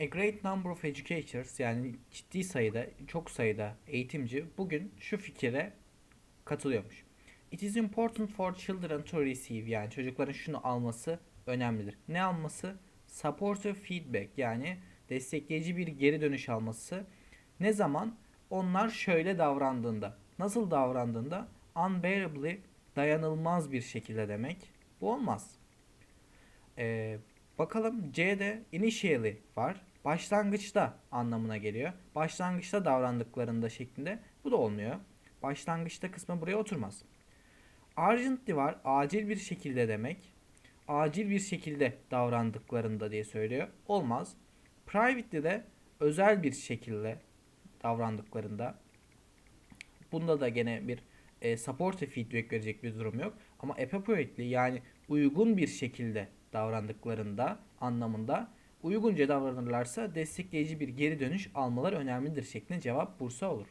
A great number of educators yani ciddi sayıda, çok sayıda eğitimci bugün şu fikire katılıyormuş. It is important for children to receive yani çocukların şunu alması önemlidir. Ne alması? Supportive feedback yani destekleyici bir geri dönüş alması. Ne zaman? Onlar şöyle davrandığında. Nasıl davrandığında? Unbearably dayanılmaz bir şekilde demek. Bu olmaz. Ee, bakalım C'de initially var. Başlangıçta anlamına geliyor. Başlangıçta davrandıklarında şeklinde. Bu da olmuyor. Başlangıçta kısmı buraya oturmaz. Urgently var. Acil bir şekilde demek. Acil bir şekilde davrandıklarında diye söylüyor. Olmaz. Privately de özel bir şekilde davrandıklarında. Bunda da gene bir e, supportive feedback verecek bir durum yok. Ama appropriately yani uygun bir şekilde davrandıklarında anlamında uygunca davranırlarsa destekleyici bir geri dönüş almaları önemlidir şeklinde cevap Bursa olur.